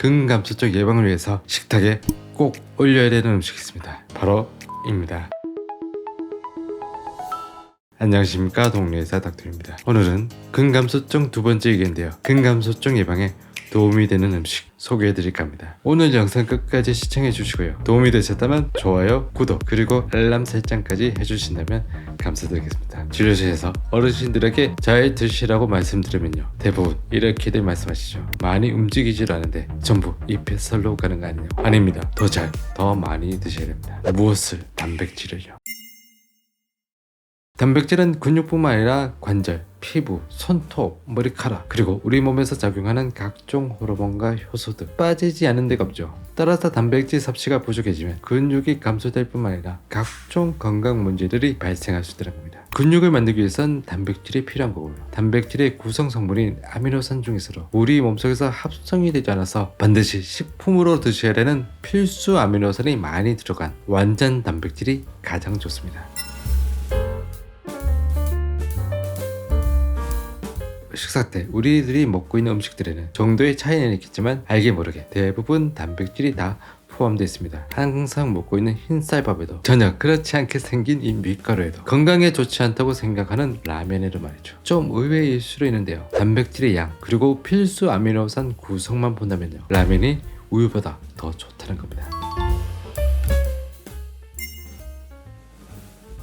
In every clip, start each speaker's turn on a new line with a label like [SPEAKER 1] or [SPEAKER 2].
[SPEAKER 1] 근감소적 예방을 위해서 식탁에 꼭 올려야 되는 음식이 있습니다. 바로 입니다. 안녕하십니까 동네의사 닥터입니다. 오늘은 근감소증 두 번째 얘기인데요. 근감소증 예방에 도움이 되는 음식 소개해드릴까 합니다. 오늘 영상 끝까지 시청해 주시고요. 도움이 되셨다면 좋아요, 구독, 그리고 알람 설정까지 해주신다면 감사드리겠습니다. 진료실에서 어르신들에게 잘 드시라고 말씀드리면요. 대부분 이렇게들 말씀하시죠. 많이 움직이질 않은데 전부 입에 설로 가는 거 아니에요? 아닙니다. 더 잘, 더 많이 드셔야 됩니다. 무엇을? 단백질을요. 단백질은 근육뿐만 아니라 관절, 피부, 손톱, 머리카락, 그리고 우리 몸에서 작용하는 각종 호르몬과 효소 등 빠지지 않는 데가 없죠. 따라서 단백질 섭취가 부족해지면 근육이 감소될 뿐만 아니라 각종 건강 문제들이 발생할 수 있다는 겁니다. 근육을 만들기 위해선 단백질이 필요한 거고요. 단백질의 구성 성분인 아미노산 중에서도 우리 몸속에서 합성이 되지 않아서 반드시 식품으로 드셔야 되는 필수 아미노산이 많이 들어간 완전 단백질이 가장 좋습니다. 식사 때 우리들이 먹고 있는 음식들에는 정도의 차이는 있겠지만 알게 모르게 대부분 단백질이 다 포함되어 있습니다. 항상 먹고 있는 흰쌀밥에도 전혀 그렇지 않게 생긴 이 밀가루에도 건강에 좋지 않다고 생각하는 라면에도 말이죠. 좀 의외일 수도 있는데요. 단백질의 양 그리고 필수 아미노산 구성만 본다면요. 라면이 우유보다 더 좋다는 겁니다.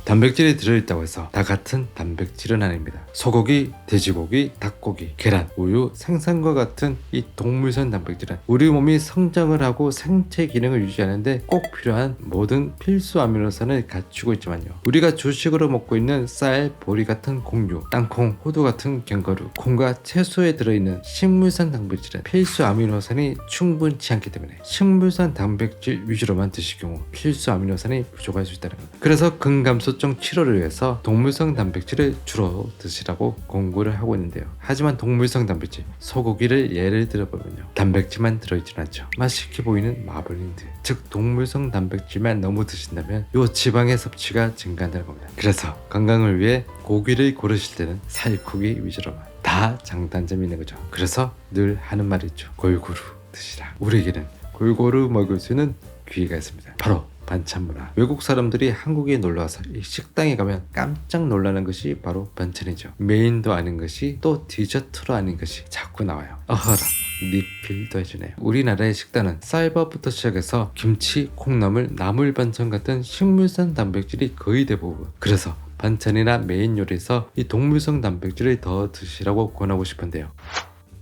[SPEAKER 1] 단백질이 들어있다고 해서 다 같은 단백질은 아닙니다. 소고기, 돼지고기, 닭고기, 계란, 우유, 생선과 같은 이 동물성 단백질은 우리 몸이 성장을 하고 생체 기능을 유지하는데 꼭 필요한 모든 필수 아미노산을 갖추고 있지만요. 우리가 주식으로 먹고 있는 쌀, 보리 같은 곡류, 땅콩, 호두 같은 견과류, 콩과 채소에 들어있는 식물성 단백질은 필수 아미노산이 충분치 않기 때문에 식물성 단백질 위주로만 드실 경우 필수 아미노산이 부족할 수 있다는 겁니다. 그래서 근감소 감소증 치료를 위해서 동물성 단백질을 주로 드시라고 권고를 하고 있는데요. 하지만 동물성 단백질, 소고기를 예를 들어보면요. 단백질만 들어있진 않죠. 맛있게 보이는 마블링드, 즉 동물성 단백질만 너무 드신다면 이 지방의 섭취가 증가한다는 겁니다. 그래서 건강을 위해 고기를 고르실 때는 살코기 위주로만 다 장단점이 있는 거죠. 그래서 늘 하는 말이 있죠. 골고루 드시라. 우리에게는 골고루 먹을 수 있는 귀가 있습니다. 바로 반찬 문화. 외국 사람들이 한국에 놀러 와서 이 식당에 가면 깜짝 놀라는 것이 바로 반찬이죠. 메인도 아닌 것이 또 디저트로 아닌 것이 자꾸 나와요. 어허라. 리필도 해주네요. 우리나라의 식단은 쌀밥부터 시작해서 김치, 콩나물, 나물 반찬 같은 식물성 단백질이 거의 대부분. 그래서 반찬이나 메인 요리에서 이 동물성 단백질을 더 드시라고 권하고 싶은데요.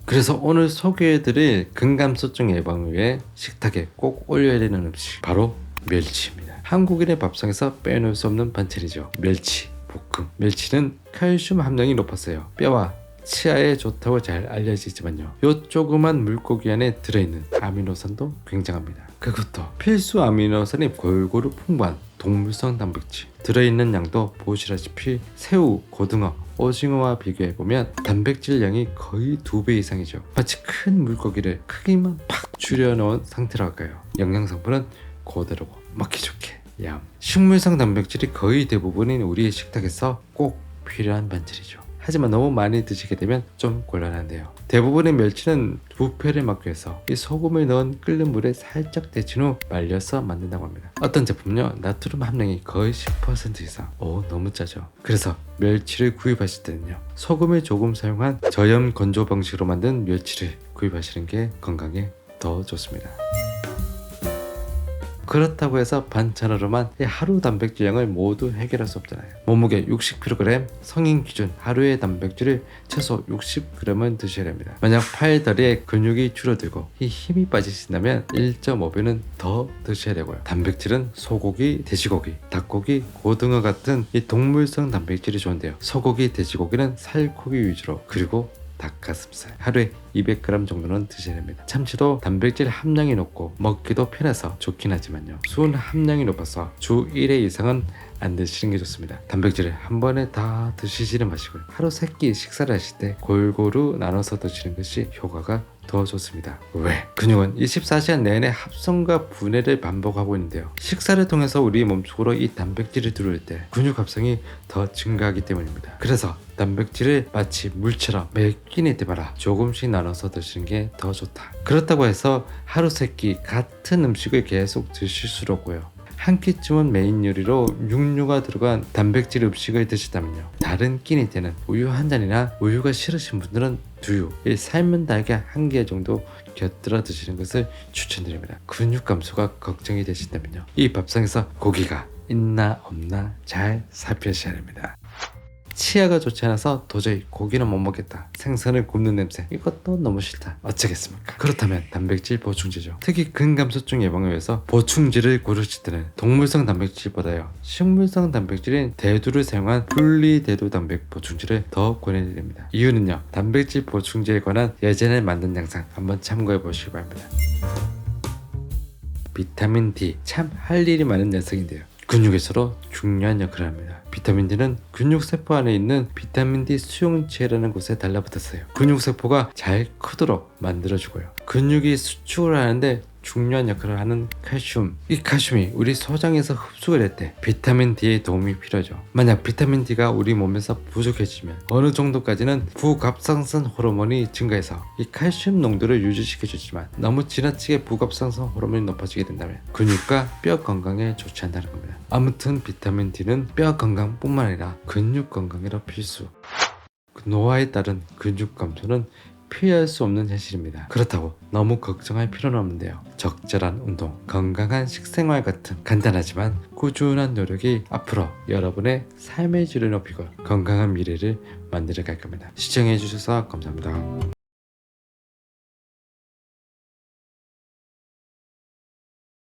[SPEAKER 1] 그래서 오늘 소개해드릴 근감소증 예방을 위해 식탁에 꼭 올려야 되는 음식 바로 멸치입니다. 한국인의 밥상에서 빼놓을 수 없는 반찬이죠. 멸치, 볶음. 멸치는 칼슘 함량이 높았어요. 뼈와 치아에 좋다고 잘 알려지지만요. 요 조그만 물고기 안에 들어있는 아미노산도 굉장합니다. 그것도 필수 아미노산이 골고루 풍부한 동물성 단백질. 들어있는 양도 보시다시피 새우, 고등어, 오징어와 비교해보면 단백질 양이 거의 두배 이상이죠. 마치 큰 물고기를 크기만 팍 줄여놓은 상태로 할까요? 영양 성분은 그대로고 먹기 좋게 얌 식물성 단백질이 거의 대부분인 우리의 식탁에서 꼭 필요한 반찬이죠 하지만 너무 많이 드시게 되면 좀 곤란한데요. 대부분의 멸치는 부패를 막기 위해서 이 소금을 넣은 끓는 물에 살짝 데친 후 말려서 만든다고 합니다. 어떤 제품은요 나트륨 함량이 거의 10% 이상. 오 너무 짜죠. 그래서 멸치를 구입하실 때는요 소금을 조금 사용한 저염 건조 방식으로 만든 멸치를 구입하시는 게 건강에 더 좋습니다 그렇다고 해서 반찬으로만 하루 단백질량을 모두 해결할 수 없잖아요. 몸무게 60kg 성인 기준 하루의 단백질을 최소 60g은 드셔야 합니다. 만약 팔, 다리에 근육이 줄어들고 이 힘이 빠지신다면 1.5배는 더 드셔야 되고요. 단백질은 소고기, 돼지고기, 닭고기, 고등어 같은 이 동물성 단백질이 좋은데요. 소고기, 돼지고기는 살코기 위주로 그리고 닭가슴살 하루에 200g 정도는 드셔야 됩니다. 참치도 단백질 함량이 높고 먹기도 편해서 좋긴 하지만요. 수분 함량이 높아서 주 1회 이상은 안 드시는 게 좋습니다. 단백질을 한 번에 다 드시지는 마시고요. 하루 세 끼 식사를 하실 때 골고루 나눠서 드시는 것이 효과가 더 좋습니다. 왜? 근육은 24시간 내내 합성과 분해를 반복하고 있는데요. 식사를 통해서 우리 몸속으로 이 단백질이 들어올 때 근육 합성이 더 증가하기 때문입니다. 그래서 단백질을 마치 물처럼 매 끼니 때마다 조금씩 나눠서 드시는 게 더 좋다. 그렇다고 해서 하루 세 끼 같은 음식을 계속 드실 수 없고요. 한 끼쯤은 메인 요리로 육류가 들어간 단백질 음식을 드시다면요. 다른 끼니 때는 우유 한 잔이나 우유가 싫으신 분들은 두유, 이 삶은 달걀 한 개 정도 곁들여 드시는 것을 추천드립니다. 근육 감소가 걱정이 되신다면요. 이 밥상에서 고기가 있나 없나 잘 살펴셔야 됩니다. 치아가 좋지 않아서 도저히 고기는 못 먹겠다. 생선을 굽는 냄새 이것도 너무 싫다. 어쩌겠습니까? 그렇다면 단백질 보충제죠. 특히 근감소증 예방을 위해서 보충제를 고르실 때는 동물성 단백질보다요 식물성 단백질인 대두를 사용한 분리대두 단백 보충제를 더 권해드립니다. 이유는요 단백질 보충제에 관한 예전에 만든 영상 한번 참고해 보시기 바랍니다. 비타민 D 참 할 일이 많은 녀석인데요. 근육에서도 중요한 역할을 합니다. 비타민 D는 근육 세포 안에 있는 비타민 D 수용체라는 곳에 달라붙었어요. 근육 세포가 잘 크도록 만들어주고요. 근육이 수축을 하는데 중요한 역할을 하는 칼슘. 이 칼슘이 우리 소장에서 흡수가 될때 비타민 D의 도움이 필요하죠. 만약 비타민 D가 우리 몸에서 부족해지면 어느 정도까지는 부갑상선 호르몬이 증가해서 이 칼슘 농도를 유지시켜 주지만 너무 지나치게 부갑상선 호르몬이 높아지게 된다면 근육과 뼈 건강에 좋지 않다는 겁니다. 아무튼 비타민 D는 뼈 건강뿐만 아니라 근육 건강에도 필수. 노화에 따른 근육 감소는 피할 수 없는 현실입니다. 그렇다고 너무 걱정할 필요는 없는데요. 적절한 운동, 건강한 식생활 같은 간단하지만 꾸준한 노력이 앞으로 여러분의 삶의 질을 높이고 건강한 미래를 만들어 갈 겁니다. 시청해 주셔서 감사합니다.